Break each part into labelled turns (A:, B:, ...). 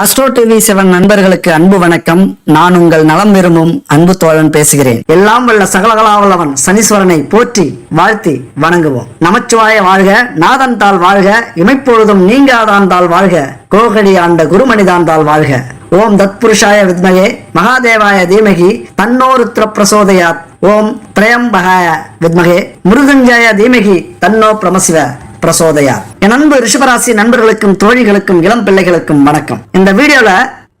A: Astro TV seven நண்பர்களுக்கு அன்பு வணக்கம். நான் உங்கள் நலம் விரும்பும் அன்பு தோழன் பேசுகிறேன். எல்லாம் வல்ல சகலகலாவல்லவன் சனீஸ்வரனை போற்றி வாழ்த்தி வணங்குவோம். நமச்சிவாய வாழ்க நாதன் தாள் வாழ்க இமைப்பொழுதும் நீங்காதான் தாள் வாழ்க கோகடி ஆண்ட குருமணிதான் தாள் வாழ்க. ஓம் தத்புருஷாய வித்மகே மகாதேவாய தீமகி தன்னோருத்ர பிரசோதயாத். ஓம் திரயம்பகாய வித்மகே முருகஞ்சாய தீமகி தன்னோ பிரமசிவ. பிரசோதையார் என் அன்பு ரிஷபராசி நண்பர்களுக்கும் தோழிகளுக்கும் இளம் பிள்ளைகளுக்கும் வணக்கம். இந்த வீடியோல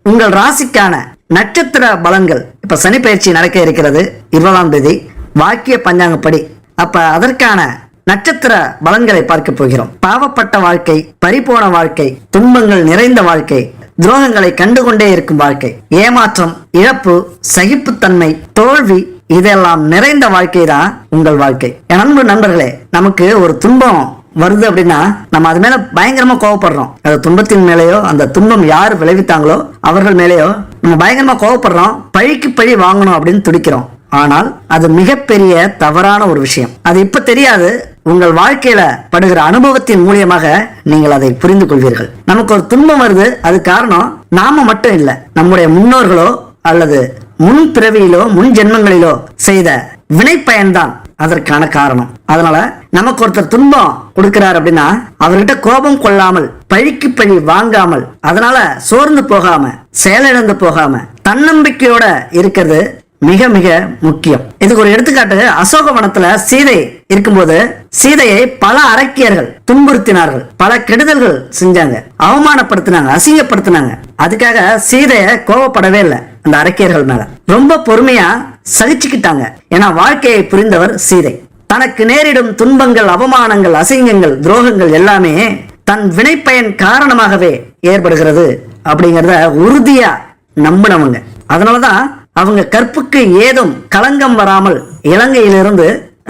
A: உங்கள் ராசிக்கான நட்சத்திர பலன்கள். இப்ப சனி பயிற்சி நடக்க இருக்கிறது இருபதாம் தேதி. வாக்கிய பஞ்சாங்கப்படி. அப்ப அதற்கான நட்சத்திர பலன்களை பார்க்க போகிறோம். பாவப்பட்ட வாழ்க்கை பறிபோன வாழ்க்கை துன்பங்கள் நிறைந்த வாழ்க்கை துரோகங்களை கண்டுகொண்டே இருக்கும் வாழ்க்கை ஏமாற்றம் இழப்பு சகிப்புத்தன்மை தோல்வி இதெல்லாம் நிறைந்த வாழ்க்கை தான் உங்கள் வாழ்க்கை. என் அன்பு நண்பர்களே நமக்கு ஒரு துன்பம் வருது அப்படின்னா நம்ம அது மேல பயங்கரமா கோவப்படுறோம். அந்த துன்பத்தின் மேலேயோ அந்த துன்பம் யார் விளைவித்தாங்களோ அவர்கள் மேலேயோ நம்ம பயங்கரமா கோவப்படுறோம். பழிக்கு பழி வாங்கணும் அப்படின்னு துடிக்கிறோம். ஆனால் அது மிகப்பெரிய தவறான ஒரு விஷயம். அது இப்ப தெரியாது. உங்கள் வாழ்க்கையில படுகிற அனுபவத்தின் மூலியமாக நீங்கள் அதை புரிந்து கொள்வீர்கள். நமக்கு ஒரு துன்பம் வருது. அது காரணம் நாம மட்டும் இல்லை. நம்முடைய முன்னோர்களோ அல்லது முன் பிறவியிலோ முன் ஜென்மங்களிலோ செய்த வினைப்பயன்தான். அதற்கான காரணம். அதனால நமக்கு ஒருத்தர் துன்பம் கொடுக்கிறார் அப்படின்னா அவர்கிட்ட கோபம் கொள்ளாமல் பழிக்கு பழி வாங்காமல் அதனால சோர்ந்து போகாம செயலிழந்து போகாம தன்னம்பிக்கையோட இருக்கிறது மிக மிக முக்கியம். இதுக்கு ஒரு எடுத்துக்காட்டு அசோகவனத்துல சீதை இருக்கும்போது சீதையை பல அரக்கியர்கள் துன்புறுத்தினார்கள். பல கெடுதல்கள் செஞ்சாங்க. அவமானப்படுத்தினாங்க அசிங்கப்படுத்தினாங்க. அதுக்காக சீதைய கோவப்படவே இல்லை அந்த அரக்கியர்கள் மேல. ரொம்ப பொறுமையா சகிச்சுக்கிட்டாங்க. ஏன்னா வாழ்க்கையை புரிந்தவர் சீதை. தனக்கு நேரிடும் துன்பங்கள் அவமானங்கள் அசிங்கங்கள் துரோகங்கள் எல்லாமே தன் வினைப்பயன் காரணமாகவே ஏற்படுகிறது அப்படிங்கறத உறுதியா நம்பினவங்க. அதனாலதான் அவங்க கற்புக்கு ஏதும் களங்கம் வராமல் இலங்கையிலிருந்து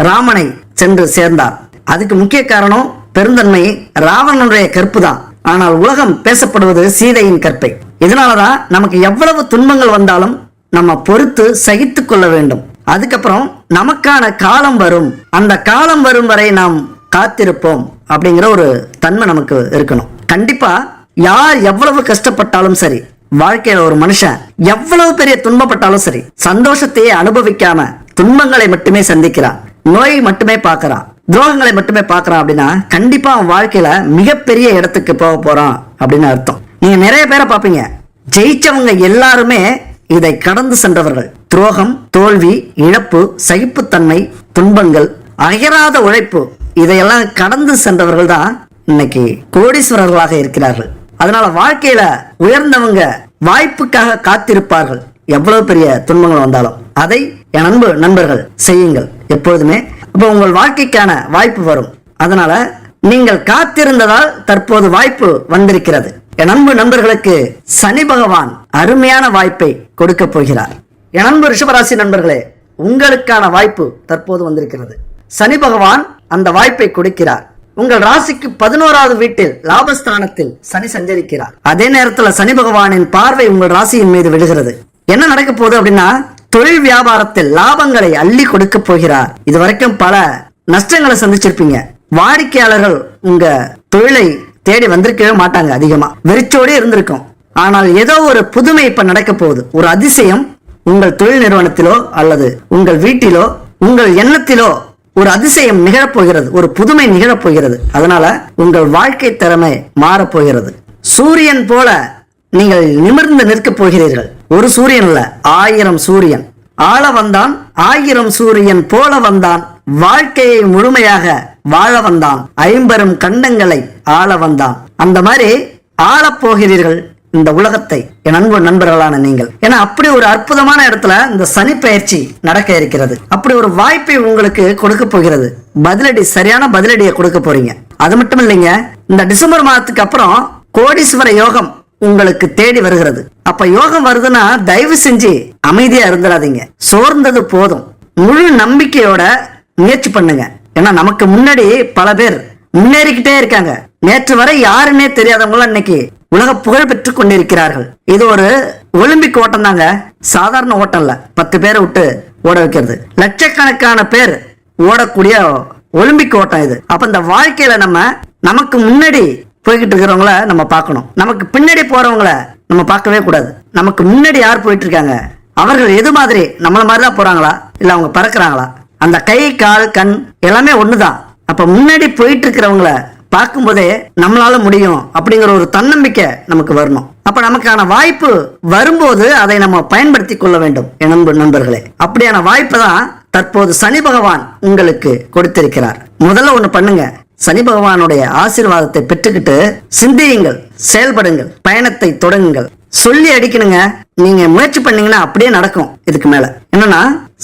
A: ராமனை சென்று சேர்ந்தார். அதுக்கு முக்கிய காரணம் பெருந்தன்மை ராவணனுடைய கற்பு தான் ஆனால் உலகம் பேசப்படுவது சீதையின் கற்பை. இதனாலதான் நமக்கு எவ்வளவு துன்பங்கள் வந்தாலும் நம்ம பொறுத்து சகித்து கொள்ள வேண்டும். அதுக்கப்புறம் நமக்கான காலம் வரும். அந்த காலம் வரும் வரை நாம் காத்திருப்போம் அப்படிங்கிற ஒரு தன்மை நமக்கு இருக்கணும். கண்டிப்பா யார் எவ்வளவு கஷ்டப்பட்டாலும் சரி வாழ்க்கையில ஒரு மனுஷன் எவ்வளவு பெரிய துன்பப்பட்டாலும் சரி சந்தோஷத்தையே அனுபவிக்காம துன்பங்களை மட்டுமே சந்திக்கிறான். நோயை மட்டுமே பார்க்கறான். துரோகங்களை மட்டுமே பார்க்கறான் அப்படின்னா கண்டிப்பா அவன் வாழ்க்கையில மிகப்பெரிய இடத்துக்கு போக போறான் அப்படின்னு அர்த்தம். நீங்க நிறைய பேரை பார்ப்பீங்க. ஜெயிச்சவங்க எல்லாருமே இதை கடந்து சென்றவர்கள். துரோகம் தோல்வி இழப்பு சகிப்புத்தன்மை துன்பங்கள் அயராத உழைப்பு இதையெல்லாம் கடந்து சென்றவர்கள் தான் இன்னைக்கு கோடீஸ்வரர்களாக இருக்கிறார்கள். அதனால வாழ்க்கையில உயர்ந்தவங்க வாய்ப்புக்காக காத்திருப்பார்கள். எவ்வளவு பெரிய துன்பங்கள் வந்தாலும். அதை என் அன்பு நண்பர்கள் செய்யுங்கள் எப்பொழுதுமே. அப்போ உங்கள் வாழ்க்கைக்கான வாய்ப்பு வரும். அதனால நீங்கள் காத்திருந்ததால் தற்போது வாய்ப்பு வந்திருக்கிறது. என் அன்பு நண்பர்களுக்கு சனி பகவான் அருமையான வாய்ப்பை கொடுக்க போகிறார். என் அன்பு ரிஷபராசி நண்பர்களே உங்களுக்கான வாய்ப்பு தற்போது வந்திருக்கிறது. சனி பகவான் அந்த வாய்ப்பை கொடுக்கிறார். உங்கள் ராசிக்கு பதினோராவது வீட்டில் லாபஸ்தானத்தில் சனி சஞ்சரிக்கிறார். அதே நேரத்துல சனி பகவானின் பார்வை உங்கள் ராசியின் மீது விழுகிறது. என்ன நடக்க போகுது அப்படின்னா தொழில் வியாபாரத்தில் லாபங்களை அள்ளி கொடுக்க போகிறார். இது வரைக்கும் பல நஷ்டங்களை சந்திச்சிருப்பீங்க. வாடிக்கையாளர்கள் உங்க தொழிலை தேடி வந்திருக்கவே மாட்டாங்க அதிகமா. வெறிச்சோடே இருந்திருக்கும். ஆனால் ஏதோ ஒரு புதுமை இப்ப நடக்க போகுது. ஒரு அதிசயம் உங்கள் தொழில் நிறுவனத்திலோ அல்லது உங்கள் வீட்டிலோ உங்கள் எண்ணத்திலோ ஒரு அதிசயம் நிகழப்போகிறது ஒரு புதுமை நிகழப்போகிறது. அதனால உங்கள் வாழ்க்கை திறமை மாறப்போகிறது. சூரியன் போல நீங்கள் நிமிர்ந்து நிற்கப் போகிறீர்கள். ஒரு சூரியன் இல்ல ஆயிரம் சூரியன். ஆள வந்தான் ஆயிரம் சூரியன் போல வந்தான். வாழ்க்கையை முழுமையாக வாழ வந்தான். ஐம்பெரும் கண்டங்களை ஆள வந்தான். அந்த மாதிரி ஆளப் போகிறீர்கள். இந்த உலகத்தை என் அன்பு நண்பர்களான நீங்கள். ஏன்னா அப்படி ஒரு அற்புதமான இடத்துல இந்த சனி பயிற்சி நடக்க இருக்கிறது. அப்படி ஒரு வாய்ப்பை உங்களுக்கு கொடுக்க போகிறது. பதிலடி சரியான பதிலடியை கொடுக்க போறீங்க. அது மட்டும் இல்லைங்க இந்த டிசம்பர் மாதத்துக்கு அப்புறம் கோடீஸ்வர யோகம் உங்களுக்கு தேடி வருகிறது. அப்ப யோகம் வருதுன்னா தயவு செஞ்சு அமைதியா இருந்துடாதீங்க. சோர்ந்தது போதும். முழு நம்பிக்கையோட முயற்சி பண்ணுங்க. ஏன்னா நமக்கு முன்னாடி பல பேர் முன்னேறிக்கிட்டே இருக்காங்க. நேற்று வரை யாருன்னே தெரியாதவங்களாம் இன்னைக்கு உலக புகழ் பெற்றுக் கொண்டிருக்கிறார்கள். இது ஒரு ஒலிம்பிக் ஓட்டம் தாங்க சாதாரண ஓட்டம்ல பத்து பேரை விட்டு ஓட வைக்கிறது. லட்சக்கணக்கான பேர் ஓடக்கூடிய ஒலிம்பிக் ஓட்டம் இது. அப்ப இந்த வாழ்க்கையில நம்ம நமக்கு முன்னாடி போய்கிட்டு இருக்கிறவங்கள நம்ம பார்க்கணும். நமக்கு பின்னாடி போறவங்கள நம்ம பார்க்கவே கூடாது. நமக்கு முன்னாடி யார் போயிட்டு இருக்காங்க அவர்கள் எது மாதிரி நம்மள மாதிரி தான் போறாங்களா? இல்ல அவங்க பறக்குறாங்களா? அந்த கை கால் கண் எல்லாமே ஒண்ணுதான். அப்ப முன்னாடி போயிட்டு இருக்கிறவங்கள பார்க்கும்போதே நம்மளால முடியும் அப்படிங்கிற ஒரு தன்னம்பிக்கை நமக்கு வரணும். அப்ப நமக்கான வாய்ப்பு வரும்போது அதை நம்ம பயன்படுத்தி கொள்ள வேண்டும் என்பது நண்பர்களே. அப்படியான வாய்ப்பு தான் தற்போது சனி பகவான் உங்களுக்கு கொடுத்திருக்கிறார். முதல்ல ஒண்ணு பண்ணுங்க. சனி பகவானுடைய ஆசீர்வாதத்தை பெற்றுக்கிட்டு சிந்தியுங்கள் செயல்படுங்கள் பயணத்தை தொடங்குங்கள். சொல்லி அடிக்கணுங்க. நீங்க முயற்சி பண்ணீங்கன்னா அப்படியே நடக்கும் இதுக்கு மேல. என்னன்னா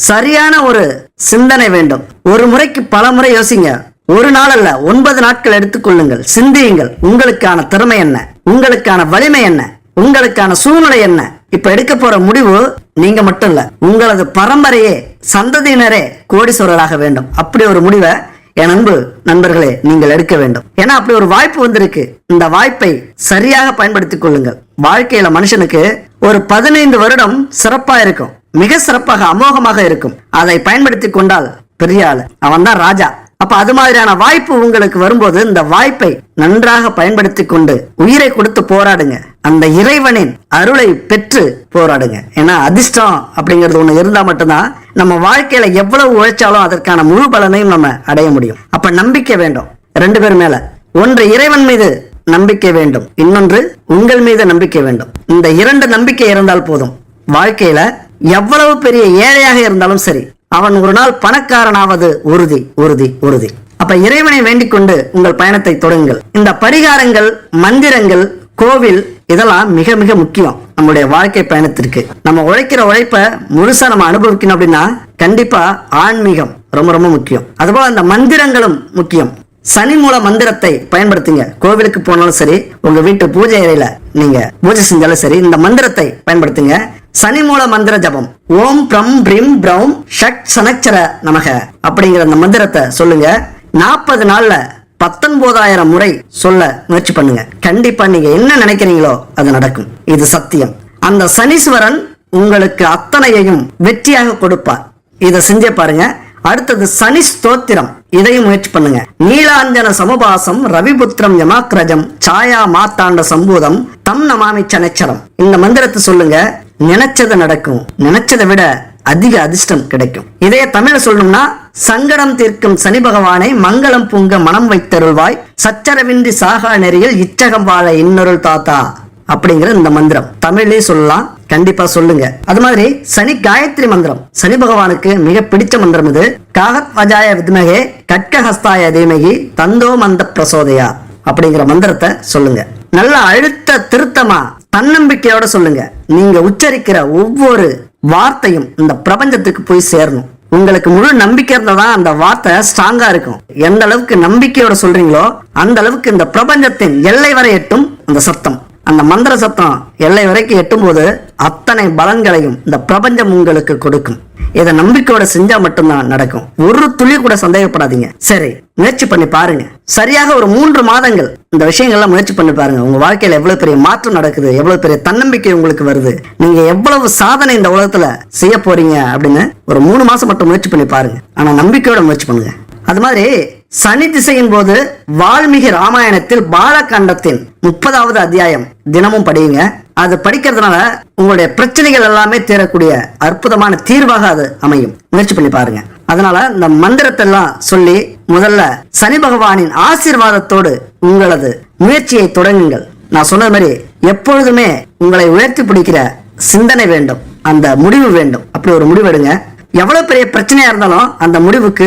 A: சரியான ஒரு சிந்தனை வேண்டும். ஒரு முறைக்கு பல முறை யோசிங்க. ஒரு நாள் அல்ல ஒன்பது நாட்கள் எடுத்துக்கொள்ளுங்கள் சிந்தியுங்கள். உங்களுக்கான திறமை என்ன? உங்களுக்கான வலிமை என்ன? உங்களுக்கான சூழ்நிலை என்ன? இப்ப எடுக்க போற முடிவு நீங்க மட்டும் இல்ல உங்களது பரம்பரையே சந்ததியினரே கோடீஸ்வரராக வேண்டும். அப்படி ஒரு முடிவை என் அன்பு நண்பர்களே நீங்கள் எடுக்க வேண்டும். ஏன்னா அப்படி ஒரு வாய்ப்பு வந்திருக்கு. இந்த வாய்ப்பை சரியாக பயன்படுத்திக் கொள்ளுங்கள். வாழ்க்கையில மனுஷனுக்கு ஒரு பதினைந்து வருடம் சிறப்பா இருக்கும். மிக சிறப்பாக அமோகமாக இருக்கும். அதை பயன்படுத்தி கொண்டால் பெரிய ஆளு. அவன் தான் ராஜா. அப்ப அது மாதிரியான வாய்ப்பு உங்களுக்கு வரும்போது இந்த வாய்ப்பை நன்றாக பயன்படுத்தி கொண்டு உயிரை கொடுத்து போராடுங்க. அந்த இறைவனின் அருளை பெற்று போராடுங்க. ஏன்னா அதிர்ஷ்டம் அப்படிங்கிறது ஒண்ணு இருந்தா மட்டும்தான் நம்ம வாழ்க்கையில எவ்வளவு உழைச்சாலும் அதற்கான முழு பலனையும் நம்ம அடைய முடியும். அப்ப நம்பிக்கை வேண்டும். ரெண்டு பேர் மேல. ஒன்று இறைவன் மீது நம்பிக்கை வேண்டும். இன்னொன்று உங்கள் மீது நம்பிக்கை வேண்டும். இந்த இரண்டு நம்பிக்கை இருந்தால் போதும். வாழ்க்கையில எவ்வளவு பெரிய ஏழையாக இருந்தாலும் சரி அவன் ஒரு நாள் பணக்காரனாவது உறுதி உறுதி உறுதி. அப்ப இறைவனை வேண்டிக் கொண்டு உங்கள் பயணத்தை தொடங்குங்கள். இந்த பரிகாரங்கள் மந்திரங்கள் கோவில் இதெல்லாம் மிக மிக முக்கியம் நம்மளுடைய வாழ்க்கை பயணத்திற்கு. நம்ம உழைக்கிற உழைப்ப முழுசா நம்ம அனுபவிக்கணும் அப்படின்னா கண்டிப்பா ஆன்மீகம் ரொம்ப ரொம்ப முக்கியம். அதுபோல அந்த மந்திரங்களும் முக்கியம். சனி மூல மந்திரத்தை பயன்படுத்துங்க. கோவிலுக்கு போனாலும் சரி உங்க வீட்டு பூஜை அறையில நீங்க பூஜை செஞ்சாலும் சரி இந்த மந்திரத்தை பயன்படுத்துங்க. சனி மூல மந்திர ஜபம். ஓம் பிரம் பிரிம் பிரௌம் ஷட் சனச்சர நமக அப்படிங்கிற அந்த மந்திரத்தை சொல்லுங்க. நாற்பது நாள்ல பத்தொன்பதாயிரம் முறை சொல்ல முயற்சி பண்ணுங்க. கண்டிப்பா நீங்க என்ன நினைக்கிறீங்களோ அது நடக்கும். இது சத்தியம். அந்த சனீஸ்வரன் உங்களுக்கு அத்தனையையும் வெற்றியாக கொடுப்பார். இதை செஞ்சே பாருங்க. அடுத்தது சனி ஸ்தோத்திரம். இதையும் முயற்சி பண்ணுங்க. நீலாஞ்சன சமபாசம் ரவிபுத்திரம் யமாக்ரஜம் சாயா மாத்தாண்ட சம்பூதம் தம் நமாமி சனச்சரம். இந்த மந்திரத்தை சொல்லுங்க. நினைச்சது நடக்கும். நினைச்சதை விட அதிக அதிர்ஷ்டம் கிடைக்கும். இதே தமிழ சொல்லணும்னா சங்கடம் தீர்க்கும் சனி பகவானை மங்களம் பூங்க மனம் வைத்தருள்வாய் சச்சரவின்றி சாகா நெறியில் இச்சகம் வாழ இன்னொருள் தாத்தா அப்படிங்கிற இந்த மந்திரம். தமிழ்லயே சொல்லலாம். கண்டிப்பா சொல்லுங்க. அது மாதிரி சனி காயத்ரி மந்திரம். சனி பகவானுக்கு மிக பிடிச்ச மந்திரம் இது. காகத் வஜாய வித்மகே கட்கஹஸ்தாய தீமகி தந்தோ மந்த பிரசோதயா அப்படிங்கிற மந்திரத்தை சொல்லுங்க. நல்ல அழுத்த திருத்தமா தன்னம்பிக்கையோட சொல்லுங்க. நீங்க உச்சரிக்கிற ஒவ்வொரு வார்த்தையும் இந்த பிரபஞ்சத்துக்கு போய் சேரணும். உங்களுக்கு முழு நம்பிக்கை இருந்தால் தான் அந்த வார்த்தை ஸ்ட்ராங்கா இருக்கும். எந்த அளவுக்கு நம்பிக்கையோட சொல்றீங்களோ அந்த அளவுக்கு இந்த பிரபஞ்சத்தின் எல்லை வரை எட்டும் அந்த சத்தம். அந்த மந்திர சத்தம் எல்லை வரைக்கும் எட்டும்போது அத்தனை பலன்களையும் இந்த பிரபஞ்சம் உங்களுக்கு கொடுக்கும். இதை நம்பிக்கையோட செஞ்சா மட்டும்தான் நடக்கும். ஒரு துளி கூட சந்தேகப்படாதீங்க. சரி முயற்சி பண்ணி பாருங்க. சரியாக ஒரு மூன்று மாதங்கள் இந்த விஷயங்கள்லாம் முயற்சி பண்ணி பாருங்க. உங்க வாழ்க்கையில எவ்வளவு பெரிய மாற்றம் நடக்குது எவ்வளவு பெரிய தன்னம்பிக்கை உங்களுக்கு வருது நீங்க எவ்வளவு சாதனை இந்த உலகத்துல செய்ய போறீங்க அப்படின்னு ஒரு மூணு மாசம் மட்டும் முயற்சி பண்ணி பாருங்க. ஆனா நம்பிக்கையோட முயற்சி பண்ணுங்க. அது மாதிரி சனி திசையின் போது வால்மீகி ராமாயணத்தில் பாலகண்டத்தின் முப்பதாவது அத்தியாயம் தினமும் படியுங்க. அது படிக்கிறதுனால உங்களுடைய பிரச்சனைகள் எல்லாமே தீரக்கூடிய அற்புதமான தீர்வாக அது அமையும். முயற்சி பண்ணி பாருங்க. அதனால இந்த மந்திரத்தை எல்லாம் சொல்லி முதல்ல சனி பகவானின் ஆசீர்வாதத்தோடு உங்களது முயற்சியை தொடங்குங்கள். நான் சொன்னது மாதிரி எப்பொழுதுமே உங்களை உயர்த்தி பிடிக்கிற சிந்தனை வேண்டும். அந்த முடிவு வேண்டும். அப்படி ஒரு முடிவு எடுங்க. எவ்வளவு பெரிய பிரச்சனையா இருந்தாலும் அந்த முடிவுக்கு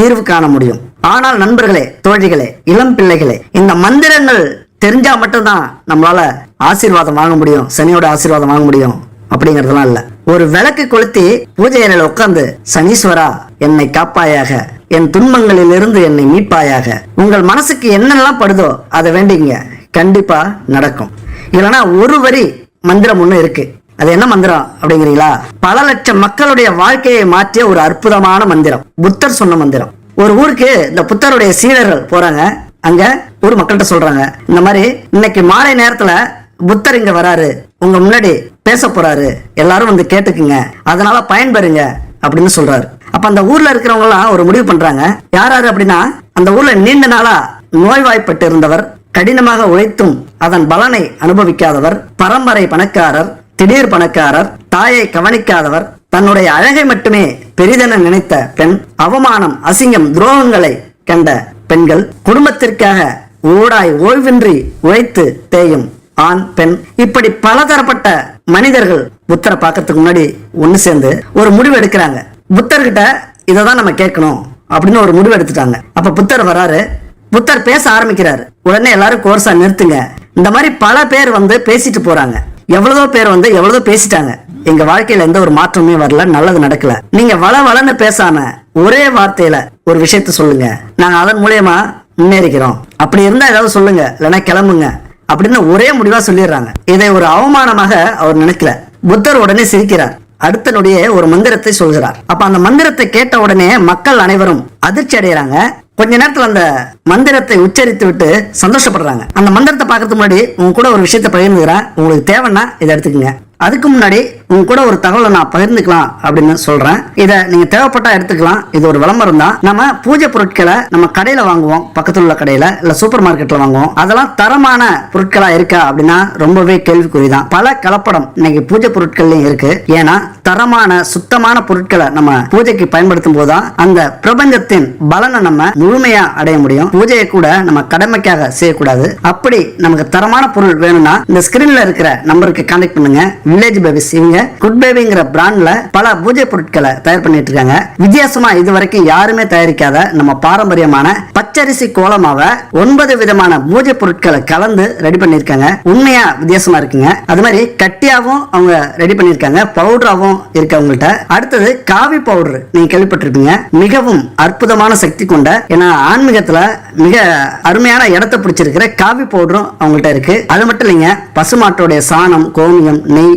A: தீர்வு காண முடியும். ஆனால் நண்பர்களே தோழிகளே இளம் பிள்ளைகளே இந்த மந்திரங்கள் தெரிஞ்சா மட்டும்தான் நம்மளால ஆசீர்வாதம் வாங்க முடியும் சனியோட ஆசீர்வாதம் வாங்க முடியும் அப்படிங்கறதெல்லாம் இல்ல. ஒரு விளக்கு கொளுத்தி பூஜை அறையில உட்கார்ந்து சனீஸ்வரா என்னை காப்பாயாக என் துன்பங்களில் இருந்து என்னை மீட்பாயாக உங்கள் மனசுக்கு என்னெல்லாம் படுதோ அதை வேண்டிங்க கண்டிப்பா நடக்கும். இல்லைன்னா ஒரு வரி மந்திரம் ஒன்று இருக்கு. அது என்ன மந்திரம் அப்படிங்கிறீங்களா? பல லட்சம் மக்களுடைய வாழ்க்கையை மாற்றிய ஒரு அற்புதமான மந்திரம். புத்தர் சொன்ன மந்திரம். ஒரு ஊருக்கு இந்த புத்தருடைய சீடர்கள் போறாங்க. அங்க ஊர் மக்கள்கிட்ட சொல்றாங்க. இந்த மாதிரி இன்னைக்கு மாலை நேரத்துல புத்தர் இங்க வராரு. உங்க முன்னாடி பேச போறாரு. எல்லாரும் வந்து கேட்டுக்குங்க. அதனால பயன்பெறுங்க அப்படின்னு சொல்றாரு. அப்ப அந்த ஊர்ல இருக்கிறவங்க எல்லாம் ஒரு முடிவு பண்றாங்க. யார் அப்படின்னா அந்த ஊர்ல நீண்ட நாளா நோய்வாய்ப்பட்டு இருந்தவர் கடினமாக உழைத்தும் அதன் பலனை அனுபவிக்காதவர் பரம்பரை பணக்காரர் திடீர் பணக்காரர் தாயை கவனிக்காதவர் தன்னுடைய அழகை மட்டுமே பெரிதென நினைத்த பெண் அவமானம் அசிங்கம் துரோகங்களை கண்ட பெண்கள் குடும்பத்திற்காக ஊடாய் ஓய்வின்றி உழைத்து தேயும் ஆண் பெண். இப்படி பலதரப்பட்ட மனிதர்கள் புத்தரை பார்க்கறதுக்கு முன்னாடி ஒண்ணு சேர்ந்து ஒரு முடிவு எடுக்கிறாங்க. புத்தர்கிட்ட இதை தான் நம்ம கேட்கணும் அப்படின்னு ஒரு முடிவு எடுத்துட்டாங்க. அப்ப புத்தர் வராரு. புத்தர் பேச ஆரம்பிக்கிறாரு. உடனே எல்லாரும் கோர்ஸா நிறுத்துங்க. இந்த மாதிரி பல பேர் வந்து பேசிட்டு போறாங்க. எவ்வளவோ பேர் வந்து எவ்வளவோ பேசிட்டாங்க. எங்க வாழ்க்கையில எந்த ஒரு மாற்றமே வரல நல்லது நடக்கல. நீங்க வள வளன்னு பேசாம ஒரே வார்த்தையில ஒரு விஷயத்த சொல்லுங்க. நாங்க அதன் மூலியமா முன்னேறிக்கிறோம். அப்படி இருந்தா ஏதாவது சொல்லுங்க இல்லைன்னா கிளம்புங்க. அப்படின்னு ஒரே முடிவா சொல்லிடுறாங்க. இதை ஒரு அவமானமாக அவர் நினைக்கல. புத்தர் உடனே சிரிக்கிறார். அடுத்த நொடியே ஒரு மந்திரத்தை சொல்கிறார். அப்ப அந்த மந்திரத்தை கேட்ட உடனே மக்கள் அனைவரும் அதிர்ச்சி அடைகிறாங்க. கொஞ்ச நேரத்துல அந்த மந்திரத்தை உச்சரித்து விட்டு சந்தோஷப்படுறாங்க. அந்த மந்திரத்தை பார்க்கறதுக்கு முன்னாடி உங்க கூட ஒரு விஷயத்தை பகிர்ந்துக்கிறேன். உங்களுக்கு தேவைன்னா இதை எடுத்துக்கங்க. அதுக்கு முன்னாடி உங்க கூட ஒரு தகவலை நான் பகிர்ந்துக்கலாம் அப்படின்னு சொல்றேன். இதை நீங்க தேவைப்பட்டா எடுத்துக்கலாம். இது ஒரு விளம்பரம் தான். நம்ம பூஜை பொருட்களை நம்ம கடையில வாங்குவோம். பக்கத்துல உள்ள கடையில இல்ல சூப்பர் மார்க்கெட்ல வாங்குவோம். அதெல்லாம் தரமான பொருட்களா இருக்கா அப்படின்னா ரொம்பவே கேள்விக்குறிதான். பல கலப்படம் இன்னைக்கு பூஜை பொருட்கள்லயும் இருக்கு. ஏன்னா தரமான சுத்தமான பொருட்களை நம்ம பூஜைக்கு பயன்படுத்தும் போதுதான் அந்த பிரபஞ்சத்தின் பலனை நம்ம முழுமையா அடைய முடியும். பூஜையை கூட நம்ம கடமைக்காக செய்யக்கூடாது. அப்படி நமக்கு தரமான பொருள் வேணும்னா இந்த ஸ்கிரீன்ல இருக்கிற நம்பருக்கு கான்டாக்ட் பண்ணுங்க. வில்லேஜ் பேபிஸ் இவங்க குட் பேபிங்கிற பிராண்ட்ல பல பூஜை பொருட்களை தயார் பண்ணிட்டு இருக்காங்க வித்தியாசமா இது வரைக்கும் யாருமே தயாரிக்காத நம்ம பாரம்பரியமான பச்சரிசி கோலமாவை ஒன்பது விதமான பூஜை பொருட்களை கலந்து ரெடி பண்ணிருக்காங்க உண்மையா வித்தியாசமா இருக்குங்க. அது மாதிரி கட்டியாவும் அவங்க ரெடி பண்ணிருக்காங்க பவுடராவும் இருக்கு அவங்கள்ட்ட. அடுத்தது காவி பவுடர் நீங்க கேள்விப்பட்டிருப்பீங்க. மிகவும் அற்புதமான சக்தி கொண்ட ஏன்னா ஆன்மீகத்துல மிக அருமையான இடத்தை பிடிச்சிருக்கிற காவி பவுடரும் அவங்கள்ட்ட இருக்கு. அது மட்டும் இல்லைங்க பசுமாட்டோடைய சாணம் கோமியம் நெய்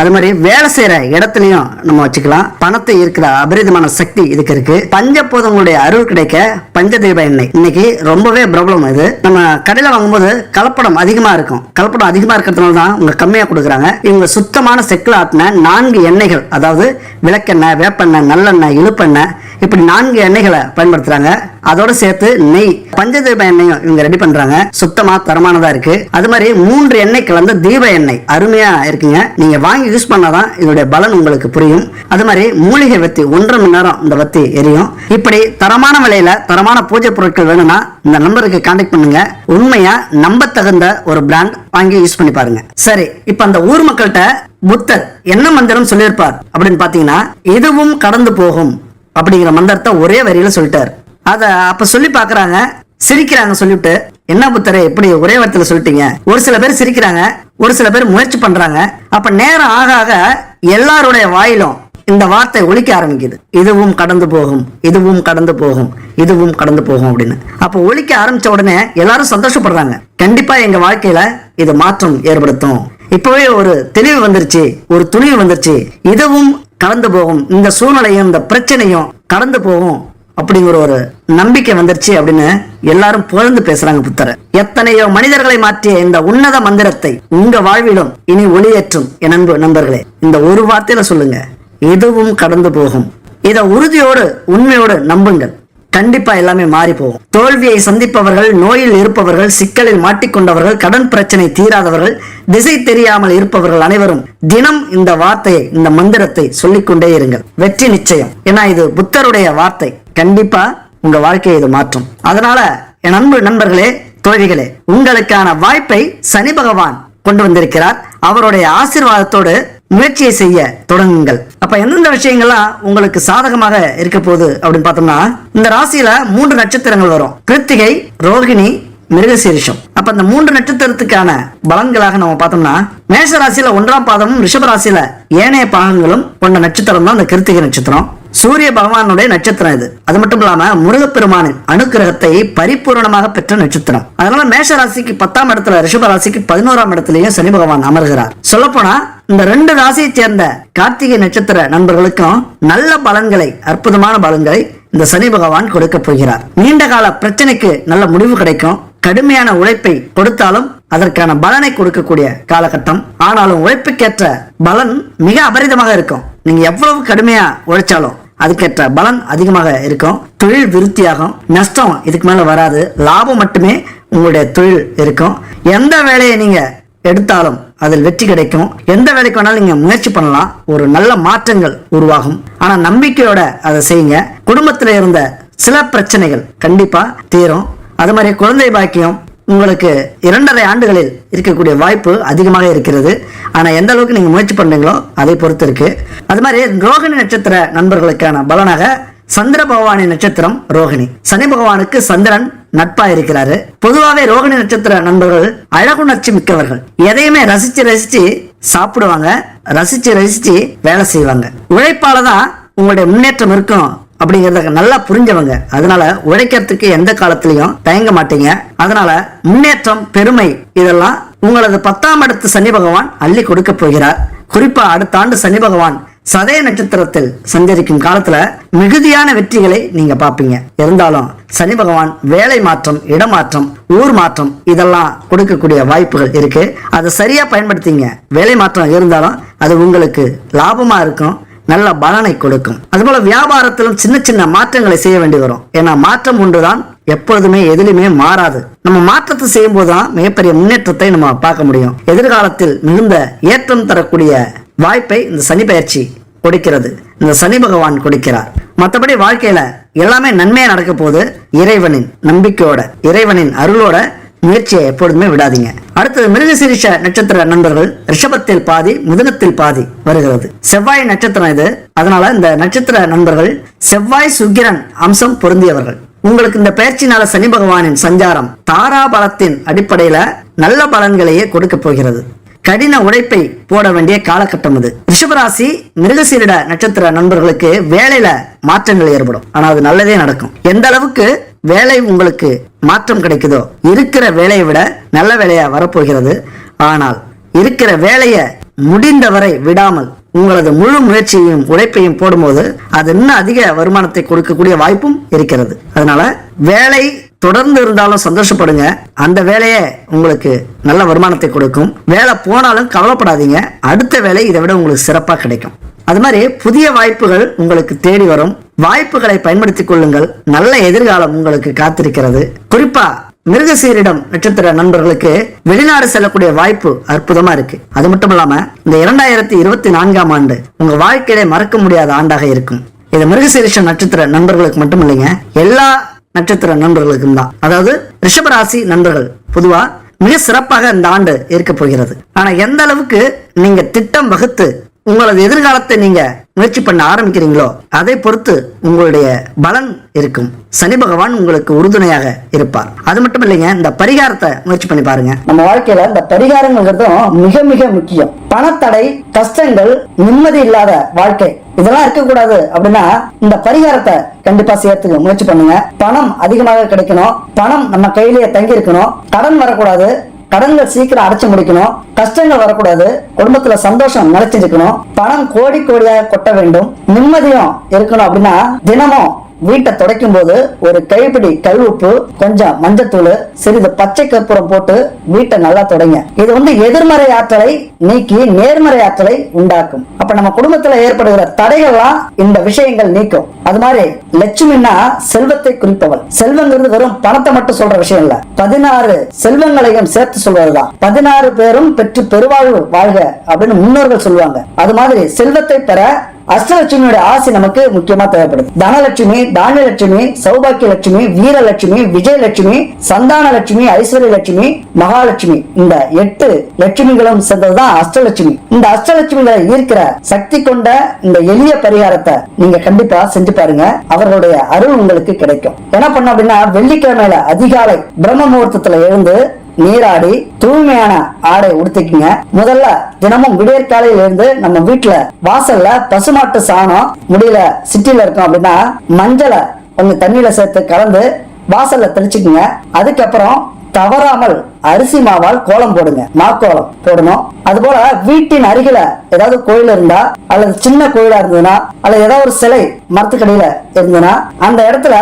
A: அது மாதிரி வேலை செய்யற இடத்துலயும் நம்ம வச்சுக்கலாம். பணத்தை இருக்கிற அபரிதமான சக்தி இதுக்கு இருக்கு. பஞ்சபூதங்களுடைய அருள் கிடைக்க பஞ்சதீப எண்ணெய். இன்னைக்கு ரொம்பவே பிரபலம் இது. நம்ம கடையில வாங்கும்போது கலப்படம் அதிகமா இருக்கும். கலப்படம் அதிகமா இருக்கிறதுனால தான் உங்க கம்மியா கொடுக்குறாங்க. இவங்க சுத்தமான செக்கில் ஆட்டின நான்கு எண்ணெய்கள் அதாவது விளக்கெண்ணெய் வேப்பெண்ணெய் நல்லெண்ணெய் இழுப்பெண்ணெய் இப்படி நான்கு எண்ணெய்களை பயன்படுத்துறாங்க. அதோட சேர்த்து நெய் பஞ்சதீப எண்ணெயும் இவங்க ரெடி பண்றாங்க. சுத்தமா தரமானதா இருக்கு. அது மாதிரி மூன்று எண்ணெய் கலந்த தீப எண்ணெய். அருமையா இருக்குங்க. நீங்க வாங்கி யூஸ் பண்ணாதான் இதோடைய பலன் உங்களுக்கு புரியும். அது மாதிரி மூலிகை வத்தி ஒன்றரை மணி நேரம் இந்த வத்தி எரியும். இப்படி தரமான விலையில தரமான பூஜை பொருட்கள் வேணும்னா இந்த நம்பருக்கு கான்டாக்ட் பண்ணுங்க. உண்மையா நம்ப தகுந்த ஒரு பிராண்ட் வாங்கி யூஸ் பண்ணி பாருங்க. சரி இப்ப அந்த ஊர் மக்கள்கிட்ட புத்தர் என்ன மந்திரம் சொல்லியிருப்பார் அப்படின்னு பாத்தீங்கன்னா இதுவும் கடந்து போகும். அப்படிங்கிற மந்திரத்தை ஒரே வரியில சொல்லிட்டார். அத அப்ப சொல்லி பாக்குறாங்க சிரிக்கிறாங்க சொல்லிட்டு என்ன புத்தரே எப்படி ஒரே வார்த்தையில சொல்லிட்டீங்க? ஒரு சில பேர் சிரிக்கிறாங்க ஒரு சில பேர் முயற்சி பண்றாங்க. அப்ப நேரம் ஆக ஆக எல்லாருடைய வாயிலும் இந்த வார்த்தை ஒழிக்க ஆரம்பிக்குது. இதுவும் கடந்து போகும் இதுவும் கடந்து போகும் இதுவும் கடந்து போகும் அப்படின்னு. அப்ப ஒழிக்க ஆரம்பிச்ச உடனே எல்லாரும் சந்தோஷப்படுறாங்க. கண்டிப்பா எங்க வாழ்க்கையில இது மாற்றம் ஏற்படுத்தும். இப்பவே ஒரு தெளிவு வந்துருச்சு ஒரு துணிவு வந்துருச்சு. இதுவும் கடந்து போகும். இந்த சூழ்நிலையும் இந்த பிரச்சனையும் கடந்து போகும் அப்படிங்கிற ஒரு நம்பிக்கை வந்துருச்சு அப்படின்னு எல்லாரும் புகழ்ந்து பேசுறாங்க புத்தரை. எத்தனையோ மனிதர்களை மாற்றிய இந்த உன்னத மந்திரத்தை உங்க வாழ்விலும் இனி ஒளியேற்றும் என் அன்பு நண்பர்களே. இந்த ஒரு வார்த்தையில சொல்லுங்க. எதுவும் கடந்து போகும். இதை உறுதியோடு உண்மையோடு நம்புங்கள். கண்டிப்பா எல்லாமே மாறி போகும். தோல்வியை சந்திப்பவர்கள் நோயில் இருப்பவர்கள் சிக்கலில் மாட்டிக்கொண்டவர்கள் கடன் பிரச்சனை தீராதவர்கள் திசை தெரியாமல் இருப்பவர்கள் அனைவரும் தினம் இந்த வார்த்தையை இந்த மந்திரத்தை சொல்லிக்கொண்டே இருங்கள். வெற்றி நிச்சயம். ஏன்னா இது புத்தருடைய வார்த்தை. கண்டிப்பா உங்க வாழ்க்கையை இது மாற்றும். அதனால என் அன்பு நண்பர்களே தோழிகளே உங்களுக்கான வாய்ப்பை சனி பகவான் கொண்டு வந்திருக்கிறார். அவருடைய ஆசிர்வாதத்தோடு முயற்சியை செய்ய தொடங்குங்கள். அப்ப எந்தெந்த விஷயங்கள்லாம் உங்களுக்கு சாதகமாக இருக்க போகுது அப்படின்னு பார்த்தோம்னா இந்த ராசியில மூன்று நட்சத்திரங்கள் வரும். கிருத்திகை ரோகிணி மிருகசீரிஷம். அப்ப இந்த மூன்று நட்சத்திரத்துக்கான பலன்களாக நம்ம பார்த்தோம்னா மேஷ ராசியில ஒன்றாம் பாதமும் ரிஷப ராசியில ஏனைய பாகங்களும் கொண்ட நட்சத்திரம் தான் இந்த கிருத்திகை நட்சத்திரம். சூரிய பகவானுடைய நட்சத்திரம் இது. அது மட்டும் இல்லாம முருகப்பெருமானின் அனுக்கிரகத்தை பரிபூரணமாக பெற்ற நட்சத்திரம். அதனால மேஷ ராசிக்கு பத்தாம் இடத்துல ரிஷப ராசிக்கு பதினோராம் இடத்துலயும் சனி பகவான் அமர்கிறார். சொல்லப்போனா இந்த ரெண்டு ராசியை சேர்ந்த கார்த்திகை நட்சத்திர நண்பர்களுக்கும் நல்ல பலன்களை அற்புதமான பலன்களை இந்த சனி பகவான் கொடுக்க போகிறார். நீண்ட கால பிரச்சனைக்கு நல்ல முடிவு கிடைக்கும். கடுமையான உழைப்பை கொடுத்தாலும் அதற்கான பலனை கொடுக்கக்கூடிய காலகட்டம். ஆனாலும் உழைப்புக்கேற்ற பலன் மிக அபரிதமாக இருக்கும். நீங்க எவ்வளவு கடுமையா உழைச்சாலும் அதுக்கேற்ற பலன் அதிகமாக இருக்கும். தொழில் விருத்தியாகும். நஷ்டம் இதுக்கு மேல வராது. லாபம் மட்டுமே உங்களுடைய தொழில் இருக்கும். எந்த வேலையை நீங்க எடுத்தாலும் அதில் வெற்றி கிடைக்கும். எந்த வேலைக்கு வேணாலும் நீங்க முயற்சி பண்ணலாம். ஒரு நல்ல மாற்றங்கள் உருவாகும். ஆனா நம்பிக்கையோட அதை செய்யுங்க. குடும்பத்துல இருந்த சில பிரச்சனைகள் கண்டிப்பா தீரும். அது மாதிரி குழந்தை பாக்கியம் உங்களுக்கு இரண்டரை ஆண்டுகளில் இருக்கக்கூடிய வாய்ப்பு அதிகமாக இருக்கிறது. ஆனா எந்த அளவுக்கு நீங்க முயற்சி பண்றீங்களோ அதை பொறுத்து இருக்கு. அது மாதிரி ரோகிணி நட்சத்திர நண்பர்களுக்கான பலனாக சந்திர பகவானின் நட்சத்திரம் ரோகிணி. சனி பகவானுக்கு சந்திரன் நட்பா இருக்கிறாரு. பொதுவாவே ரோகிணி நட்சத்திர நண்பர்கள் அழகுணர்ச்சி மிக்கவர்கள். எதையுமே ரசிச்சு ரசிச்சு சாப்பிடுவாங்க ரசிச்சு ரசிச்சு வேலை செய்வாங்க. உழைப்பால தான் உங்களுடைய முன்னேற்றம் இருக்கும் அப்படிங்கறத நல்லா புரிஞ்சவங்க. அதனால உழைக்கிறதுக்கு எந்த காலத்திலையும் தயங்க மாட்டீங்க. அதனால முன்னேற்றம் பெருமை இதெல்லாம் உங்களது பத்தாம் இடத்து சனி பகவான் அள்ளி கொடுக்க போகிறார். குறிப்பா அடுத்த ஆண்டு சனி பகவான் சதய நட்சத்திரத்தில் சஞ்சரிக்கும் காலத்துல மிகுதியான வெற்றிகளை நீங்க பாப்பீங்க இருந்தாலும் சனி பகவான் வேலை மாற்றம் இடமாற்றம் ஊர் மாற்றம் இதெல்லாம் கொடுக்கக்கூடிய வாய்ப்புகள் இருக்கு. அதை சரியா பயன்படுத்திங்க. வேலை மாற்றம் இருந்தாலும் அது உங்களுக்கு லாபமா இருக்கும். நல்ல பலனை கொடுக்கும். அதுபோல வியாபாரத்திலும் சின்ன சின்ன மாற்றங்களை செய்ய வேண்டி வரும். ஏன்னா மாற்றம் ஒன்றுதான் எப்பொழுதுமே எதிலுமே மாறாது. நம்ம மாற்றத்தை செய்யும் போதுதான் மிகப்பெரிய முன்னேற்றத்தை நம்ம பார்க்க முடியும். எதிர்காலத்தில் மிகுந்த ஏற்றம் தரக்கூடிய வாய்ப்பை இந்த சனி பயிற்சி கொடுக்கிறது. இந்த சனி பகவான் கொடுக்கிறார். மற்றபடி வாழ்க்கையில எல்லாமே நன்மையா நடக்க போது இறைவனின் நம்பிக்கையோட இறைவனின் அருளோட முயற்சியை எப்பொழுதுமே விடாதீங்க. அடுத்தது மிருகசீரிஷ நட்சத்திர நண்பர்கள் ரிஷபத்தில் பாதி மிதுனத்தில் பாதி வருகிறது. செவ்வாய் நட்சத்திரம் இது. அதனால இந்த நட்சத்திர நண்பர்கள் செவ்வாய் சுக்கிரன் அம்சம் பொருந்தியவர்கள். உங்களுக்கு இந்த பயிற்சினால சனி பகவானின் சஞ்சாரம் தாராபலத்தின் அடிப்படையில நல்ல பலன்களையே கொடுக்க போகிறது. கடின உழைப்பை போட வேண்டிய காலகட்டம் இது. ரிஷபராசி மிருகசீரிட நட்சத்திர நண்பர்களுக்கு வேலையில மாற்றங்கள் ஏற்படும். ஆனா அது நல்லதே நடக்கும். எந்த அளவுக்கு வேலை உங்களுக்கு மாற்றம் கிடைக்குதோ இருக்கிற வேலையை விட நல்ல வேலையா வரப்போகிறது. ஆனால் இருக்கிற வேலையை முடிந்தவரை விடாமல் உங்களது முழு முயற்சியையும் உழைப்பையும் போடும்போது அது இன்னும் அதிக வருமானத்தை கொடுக்கக்கூடிய வாய்ப்பும் இருக்கிறது. அதனால வேலை தொடர்ந்து இருந்தாலும் சந்தோஷப்படுங்க. அந்த வேலையே உங்களுக்கு நல்ல வருமானத்தை கொடுக்கும். வேலை போனாலும் கவலைப்படாதீங்க. அடுத்த வேலை இதை விட உங்களுக்கு சிறப்பாக கிடைக்கும். அது மாதிரி புதிய வாய்ப்புகள் உங்களுக்கு தேடி வரும். வாய்ப்புகளை பயன்படுத்திக் கொள்ளுங்கள். நல்ல எதிர்காலம் உங்களுக்கு காத்திருக்கிறது. குறிப்பா மிருகசீரிடம் நட்சத்திர நண்பர்களுக்கு வெளிநாடு செல்லக்கூடிய வாய்ப்பு அற்புதமா இருக்கு. அது மட்டும் இல்லாம இந்த இரண்டாயிரத்தி இருபத்தி நான்காம் ஆண்டு உங்க வாழ்க்கையிலே மறக்க முடியாத ஆண்டாக இருக்கும். இது மிருகசீரிஷம் நட்சத்திர நண்பர்களுக்கு மட்டும் இல்லைங்க எல்லா நட்சத்திர நண்பர்களுக்கும் தான். அதாவது ரிஷபராசி நண்பர்கள் பொதுவா மிக சிறப்பாக இந்த ஆண்டு இருக்க போகிறது. ஆனா எந்த அளவுக்கு நீங்க திட்டம் வகுத்து உங்களது எதிர்காலத்தை நீங்க முயற்சி பண்ண ஆரம்பிக்கிறீங்களோ அதை பொறுத்து உங்களுடைய பலன் இருக்கும். சனி பகவான் உங்களுக்கு உறுதுணையாக இருப்பார். அது மட்டும் இல்லைங்க இந்த பரிகாரத்தை முயற்சி பண்ணி பாருங்க. நம்ம வாழ்க்கையில இந்த பரிகாரங்கிறதும் மிக மிக முக்கியம். பணத்தடை கஷ்டங்கள் நிம்மதி இல்லாத வாழ்க்கை இதெல்லாம் இருக்கக்கூடாது அப்படின்னா இந்த பரிகாரத்தை கண்டிப்பா சேர்த்துக்க முயற்சி பண்ணுங்க. பணம் அதிகமாக கிடைக்கணும். பணம் நம்ம கையிலேயே தங்கி இருக்கணும் கடன் வரக்கூடாது. கடன்கள் சீக்கிரம் அடைச்சு முடிக்கணும். கஷ்டங்கள் வரக்கூடாது. குடும்பத்துல சந்தோஷம் நிலைச்சிருக்கணும். பணம் கோடி கோடியாக கொட்ட வேண்டும். நிம்மதியும் இருக்கணும் அப்படின்னா தினமும் வீட்டை துடைக்கும் போது ஒரு கைப்பிடி கல் உப்பு கொஞ்சம் மஞ்சத்தூள் சிறிது பச்சை கற்பூரம் போட்டு வீட்டை நல்லா தொடங்க. இது வந்து எதிர்மறை ஆற்றலை நீக்கி நேர்மறை ஆற்றலை உண்டாக்கும். அப்ப நம்ம குடும்பத்துல ஏற்படுகிற தடைகள்லாம் இந்த விஷயங்கள் நீக்கும். அது மாதிரி லட்சுமின்னா செல்வத்தை குறிப்பவள். செல்வங்கிறது வெறும் பணத்தை மட்டும் சொல்ற விஷயம் இல்ல. பதினாறு செல்வங்களையும் சேர்த்து சொல்வதுதான். பதினாறு பேரும் பெற்று பெருவாழ்வு வாழ்க அப்படின்னு முன்னோர்கள் சொல்லுவாங்க. அது மாதிரி செல்வத்தை பெற அஷ்டலட்சுமியோட ஆசை நமக்கு முக்கியமா தேவைப்படுது. தனலட்சுமி தானியலட்சுமி சௌபாக்கிய லட்சுமி வீரலட்சுமி விஜயலட்சுமி சந்தான லட்சுமி ஐஸ்வர்ய லட்சுமி மகாலட்சுமி. இந்த எட்டு லட்சுமிகளும் சேர்ந்ததுதான் அஷ்டலட்சுமி. இந்த அஷ்டலட்சுமிகளை ஈர்க்கிற சக்தி கொண்ட இந்த எளிய பரிகாரத்தை நீங்க கண்டிப்பா செஞ்சு பாருங்க. அவர்களுடைய அருள் உங்களுக்கு கிடைக்கும். என்ன பண்ண அப்படின்னா வெள்ளிக்கிழமையில அதிகாலை பிரம்ம முகூர்த்தத்துல எழுந்து நீராடி தூய்மையான ஆடை உடுத்திக்கங்க. முதல்ல தினமும் விடியற்காலையில இருந்து நம்ம வீட்டுல வாசல்ல பசுமாட்டு சாணம் முடியல சிட்டில இருக்கோம் அப்படின்னா மஞ்சளை கொஞ்சம் தண்ணியில சேர்த்து கலந்து வாசல்ல தெளிச்சுக்குங்க. அதுக்கப்புறம் தவறாமல் அரிசி மாவால் கோலம் போடுங்க. மாக்கோலம் போடணும். அது போல வீட்டின் அருகில ஏதாவது கோயில் இருந்தா அல்லது சின்ன கோயிலா இருந்ததுன்னா அல்லது ஏதாவது ஒரு சிலை மரத்துக்கடியில இருந்ததுன்னா அந்த இடத்துல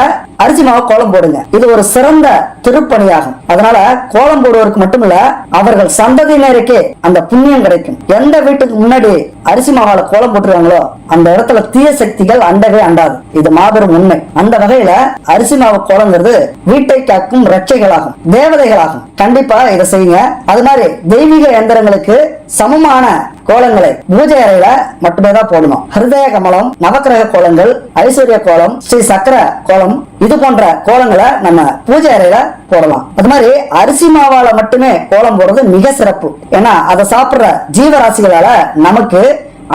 A: அரிசி மாவு கோலம் போடுங்க. இது ஒரு சிறந்த திருப்பணியாகும். அதனால கோலம் போடுவதற்கு மட்டுமில்ல அவர்கள் சந்ததியினருக்கே அந்த புண்ணியம் கிடைக்கும். எந்த வீட்டுக்கு முன்னாடி அரிசி மாவால கோலம் போட்டுருவாங்களோ அந்த இடத்துல தீய சக்திகள் அண்டவே அண்டாது. இது மாபெரும் உண்மை. அந்த வகையில அரிசி மாவு கோலங்கிறது வீட்டை காக்கும் ரட்சைகளாகும் தேவதைகளாகும். கண்டிப்பா இதை செய்யுங்க. அது மாதிரி தெய்வீக எந்திரங்களுக்கு சமமான கோலங்களை பூஜை அறையில மட்டுமே தான் போடணும். ஹிருதய கமலம் நவக்கிரக கோலங்கள் ஐஸ்வர்ய கோலம் ஸ்ரீ சக்கர கோலம் இது போன்ற கோலங்களை நம்ம பூஜை அறையில போடலாம். அது மாதிரி அரிசி மாவால மட்டுமே கோலம் போடுறது மிக சிறப்பு. ஏன்னா அதை சாப்பிடுற ஜீவராசிகளால நமக்கு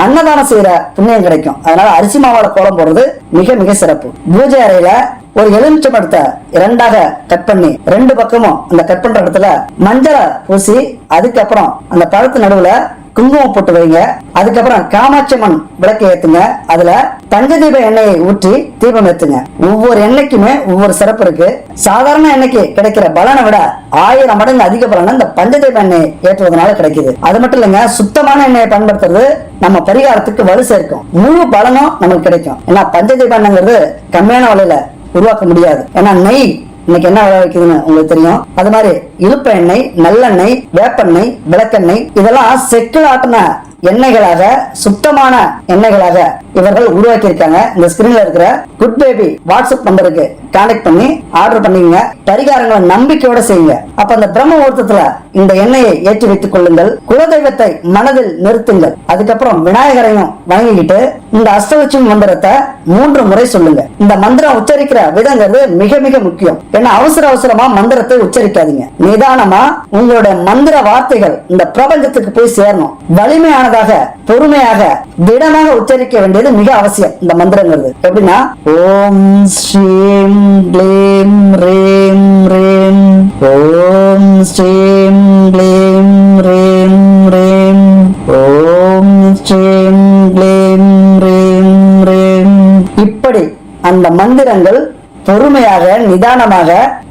A: அன்னதானம் செய்யற புண்ணியம் கிடைக்கும். அதனால அரிசி மாவால கோலம் போடுறது மிக மிக சிறப்பு. பூஜை அறையில ஒரு எலுமிச்சம் பழத்தை இரண்டாக கட் பண்ணி ரெண்டு பக்கமும் அந்த கட் பண்ற இடத்துல மஞ்சளை பூசி அதுக்கப்புறம் அந்த பழத்து நடுவுல குங்குமம் போட்டு வைங்க. அதுக்கப்புறம் காமாட்சி அம்மன் விளக்கு ஏத்துங்க. அதுல பஞ்சதீப எண்ணெயை ஊற்றி தீபம் ஏத்துங்க. ஒவ்வொரு எண்ணெய்க்குமே ஒவ்வொரு சிறப்பு இருக்கு. சாதாரண எண்ணெய்க்கு கிடைக்கிற பலனை விட ஆயிரம் மடங்கு அதிக பலன் இந்த பஞ்சதீப எண்ணெய் ஏற்றுவதனால கிடைக்குது. அது மட்டும் இல்லைங்க சுத்தமான எண்ணெயை பயன்படுத்துறது நம்ம பரிகாரத்துக்கு வலு சேர்க்கும். முழு பலனும் நமக்கு கிடைக்கும். ஏன்னா பஞ்சதீப எண்ணெய்ங்கிறது கம்மியான விலையில உருவாக்க முடியாது. ஏன்னா நெய் இன்னைக்கு என்ன விலை வைக்குதுன்னு உங்களுக்கு தெரியும். அது மாதிரி இழுப்ப எண்ணெய் நல்லெண்ணெய் வேப்பெண்ணெய் விளக்கெண்ணெய் இதெல்லாம் செக்கில் ஆட்டின எண்ணெய்களாக சுத்தமான எண்ணெய்களாக இவர்கள் உருவாக்கி இருக்காங்க இந்த ஸ்கிரீன்ல இருக்கிற குட் பேபி வாட்ஸ்அப் நம்பருக்கு கான்டாக்ட் பண்ணி ஆர்டர் பண்ணிக்கங்க. பரிகாரங்களை நம்பிக்கையோட செய்யுங்க. அப்ப அந்த பிரம்ம முகூர்த்தத்துல இந்த எண்ணெயை ஏற்றி வைத்துக் கொள்ளுங்கள். குலதெய்வத்தை மனதில் நிறுத்துங்கள். அதுக்கப்புறம் விநாயகரையும் வணங்கிக்கிட்டு இந்த அஷ்டலட்சுமி மந்திரத்தை மூன்று முறை சொல்லுங்க. இந்த மந்திரம் உச்சரிக்கிற விதங்கிறது மிக மிக முக்கியம். ஏன்னா அவசர அவசரமா மந்திரத்தை உச்சரிக்காதீங்க. நிதானமா உங்களுடைய மந்திர வார்த்தைகள் இந்த பிரபஞ்சத்துக்கு போய் சேரணும். வலிமையானதாக பொறுமையாக திடமாக உச்சரிக்க வேண்டியது மிக அவசியம் இந்த மந்திரங்கிறது. எப்படின்னா ஓம் ஸ்ரீம் ப்ளேம் ரேம் ரேம் ஓம் ஸ்ரீம் க்ளீம் ரேம் ரேம் ஓம் ஸ்ரீம் ப்ளேம் ரேம் ரேம். இப்படி அந்த மந்திரங்கள் பொறுமையாக நிதானமாக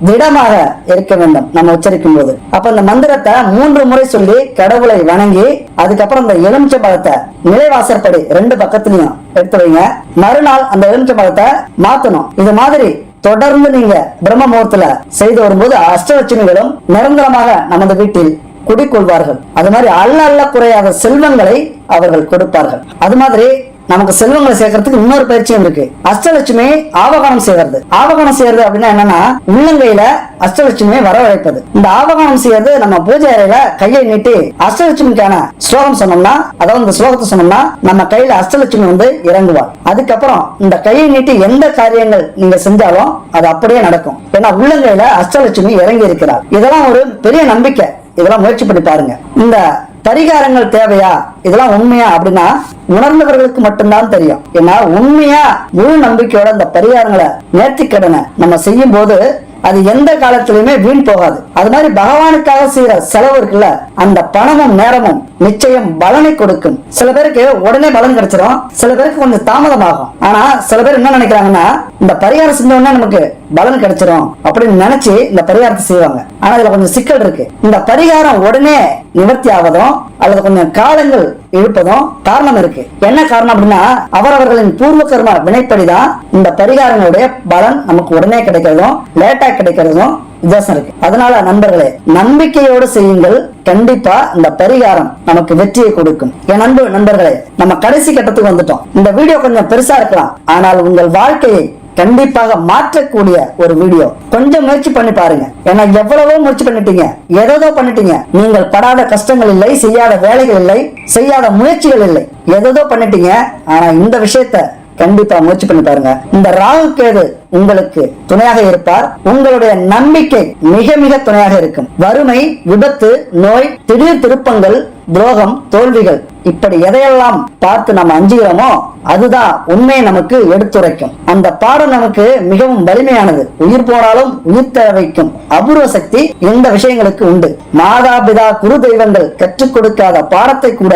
A: திடமாக இருக்க வேண்டும். நம்ம உச்சரிக்கும் போது அப்ப இந்த மந்திரத்தை மூன்று முறை சொல்லி கடவுளை வணங்கி அதுக்கப்புறம் இந்த எலுமிச்சை பழத்தை நிலைவாசற்படி ரெண்டு பக்கத்துலயும் எடுத்து வைங்க. மறுநாள் அந்த எலுமிச்சை பழத்தை மாத்தணும். இது மாதிரி தொடர்ந்து நீங்க பிரம்ம முகூர்த்தத்துல செய்து வரும்போது அஷ்டலட்சுமிகளும் நிரந்தரமாக நமது வீட்டில் குடிக்கொள்வார்கள். அது மாதிரி அல்ல அல்ல குறையாத செல்வங்களை அவர்கள் கொடுப்பார்கள். அது மாதிரி நமக்கு செல்வங்களை சேர்க்கறதுக்கு இன்னொரு பயிற்சியும் இருக்கு. அஷ்டலட்சுமி ஆவகானம் செய்யறது. ஆவகானம் செய்யறது அப்படின்னா என்னன்னா உள்ளங்கையில அஷ்டலட்சுமியை வரவழைப்பது. இந்த ஆவகானம் செய்யறது நம்ம பூஜை அறையில கையை நீட்டி அஷ்டலட்சுமிக்கான ஸ்லோகம் சொன்னோம்னா அதாவது இந்த ஸ்லோகத்தை சொன்னோம்னா நம்ம கையில அஷ்டலட்சுமி வந்து இறங்குவார். அதுக்கப்புறம் இந்த கையை நீட்டி எந்த காரியங்கள் நீங்க செஞ்சாலும் அது அப்படியே நடக்கும். ஏன்னா உள்ளங்கையில அஷ்டலட்சுமி இறங்கி இருக்கிறார் இதெல்லாம் ஒரு பெரிய நம்பிக்கை. இதெல்லாம் முயற்சி பண்ணி பாருங்க. இந்த பரிகாரங்கள் தேவையா? இதெல்லாம் உண்மையா? அப்படின்னா உணர்ந்தவர்களுக்கு மட்டும்தான் தெரியும். ஏன்னா உண்மையா முழு நம்பிக்கையோட அந்த பரிகாரங்களை நேர்த்திக்கடனை நம்ம செய்யும் போது அது எந்த காலத்திலுமே வீண் போகாது. அது மாதிரி பகவானுக்காக செய்யற செலவு இருக்குல்ல அந்த பணமும் நேரமும் நிச்சயம் பலனை கொடுக்கும். சில பேருக்கு உடனே பலன் கிடைச்சிடும் சில பேருக்கு கொஞ்சம் தாமதமாகும். ஆனா சில பேர் என்ன நினைக்கிறாங்கன்னா இந்த பரிகாரம் செஞ்ச உடனே நமக்கு பலன் கிடைச்சிடும் அப்படின்னு நினைச்சு இந்த பரிகாரத்தை செய்வாங்க. ஆனா இதுல கொஞ்சம் சிக்கல் இருக்கு. இந்த பரிகாரம் உடனே நிவர்த்தி ஆவதும் அல்லது கொஞ்சம் காலங்கள் இழுப்பதும் காரணம் இருக்கு. என்ன காரணம் அப்படின்னா அவரவர்களின் பூர்வ கர்ம வினைப்படிதான் இந்த பரிகாரங்களுடைய பலன் நமக்கு உடனே கிடைக்கிறதும் லேட்டா கிடைக்கிறதும் வித்தியாசம் இருக்கு. அதனால நண்பர்களே நம்பிக்கையோடு செய்யுங்கள். கண்டிப்பா இந்த பரிகாரம் நமக்கு வெற்றியை கொடுக்கும். என் அன்பு நண்பர்களே நம்ம கடைசி கட்டத்துக்கு வந்துட்டோம். இந்த வீடியோ கொஞ்சம் பெருசா இருக்கலாம். ஆனால் உங்கள் வாழ்க்கையை கண்டிப்பாக மாற்றக்கூடிய ஒரு வீடியோ. கொஞ்சம் முயற்சி பண்ணி பாருங்க. ஏன்னா எவ்வளவோ முயற்சி பண்ணிட்டீங்க. எதோ பண்ணிட்டீங்க. நீங்கள் படாத கஷ்டங்கள் இல்லை செய்யாத வேலைகள் இல்லை செய்யாத முயற்சிகள் இல்லை. எதோ பண்ணிட்டீங்க. ஆனா இந்த விஷயத்த கண்டிப்பா முயற்சி பண்ணி பாருங்க. இந்த ராகு கேது உங்களுக்கு துணையாக இருப்பார். உங்களுடைய நம்பிக்கை மிக மிக துணையாக இருக்கும். வறுமை விபத்து நோய் திடீர் திருப்பங்கள் துரோகம் தோல்விகள் இப்படி எதையெல்லாம் பார்த்து நம்ம அஞ்சுகிறோமோ அதுதான் உண்மையை நமக்கு எடுத்துரைக்கும். அந்த பாடம் நமக்கு மிகவும் வலிமையானது. உயிர் போனாலும் உயிர் தேவைக்கும் அபூர்வ சக்தி இந்த விஷயங்களுக்கு உண்டு. மாதா பிதா குரு தெய்வங்கள் கற்றுக் கொடுக்காத பாடத்தை கூட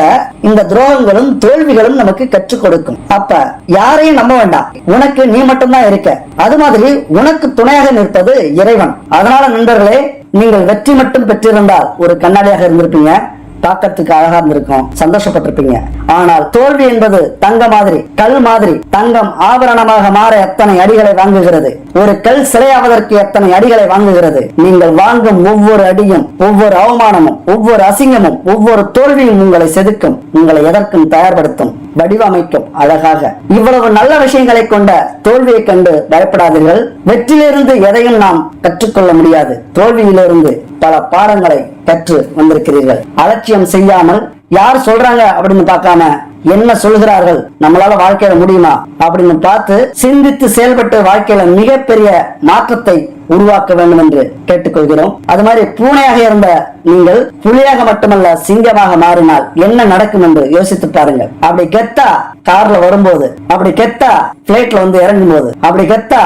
A: இந்த துரோகங்களும் தோல்விகளும் நமக்கு கற்றுக் கொடுக்கும். அப்ப யாரையும் நம்ப வேண்டாம். உனக்கு நீ மட்டும்தான் இருக்க. அது மாதிரி உனக்கு துணையாக நிற்பது இறைவன். அதனால நண்பர்களே நீங்கள் வெற்றி மட்டும் பெற்றிருந்தால் ஒரு கண்ணாடியாக இருந்திருப்பீங்க. பார்க்கறதுக்கு அழகா இருந்திருக்கும். சந்தோஷப்பட்டிருப்பீங்க. ஆனால் தோல்வி என்பது தங்க மாதிரி கல் மாதிரி தங்கம் ஆபரணமாக மாற எத்தனை அடிகளை வாங்குகிறது? ஒரு கல் சிலையாவதற்கு எத்தனை அடிகளை வாங்குகிறது? நீங்கள் வாங்கும் ஒவ்வொரு அடியும் ஒவ்வொரு அவமானமும் ஒவ்வொரு அசிங்கமும் ஒவ்வொரு தோல்வியும் உங்களை செதுக்கும் உங்களை எதற்கும் தயார்படுத்தும். வடிவமைக்கும் அழகாக. இவ்வளவு நல்ல விஷயங்களை கொண்ட தோல்வியை கண்டு பயப்படாதீர்கள். வெற்றியிலிருந்து எதையும் நாம் கற்றுக்கொள்ள முடியாது. தோல்வியிலிருந்து பல பாடங்களை கற்று வந்திருக்கிறீர்கள். அலட்சியம் செய்யாமல் யார் சொல்றாங்க அப்படின்னு பார்க்காம என்ன சொல்கிறார்கள்? நம்மளால வாழ்க்கையில முடியுமா? அப்படின்னு பார்த்து சிந்தித்து செயல்பட்டு வாழ்க்கையில மிகப்பெரிய மாற்றத்தை உருவாக்க வேண்டும் என்று கேட்டுக்கொள்கிறோம். அது மாதிரி பூனையாக இருந்த நீங்கள் புலியாக மட்டுமல்ல சிங்கமாக மாறினால் என்ன நடக்கும் என்று யோசித்து பாருங்கள். அப்படி கெத்தா கார்ல வரும்போது அப்படி கெத்தா பிளைட்ல வந்து இறங்கும் போது அப்படி கெத்தா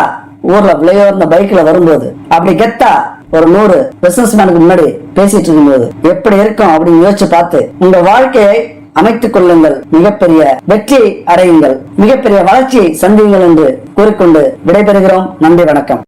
A: ஊர்ல விளையாடுற பைக்ல வரும்போது அப்படி கெத்தா ஒரு நூறு பிசினஸ் மேனுக்கு முன்னாடி பேசிட்டு இருக்கும்போது எப்படி இருக்கும் அப்படின்னு யோசிச்சு பார்த்து உங்க வாழ்க்கையை அமைத்துக் கொள்ளுங்கள். மிகப்பெரிய வெற்றி அடையுங்கள். மிகப்பெரிய வளர்ச்சியை சந்தியுங்கள் என்று கூறிக்கொண்டு விடைபெறுகிறோம். நன்றி வணக்கம்.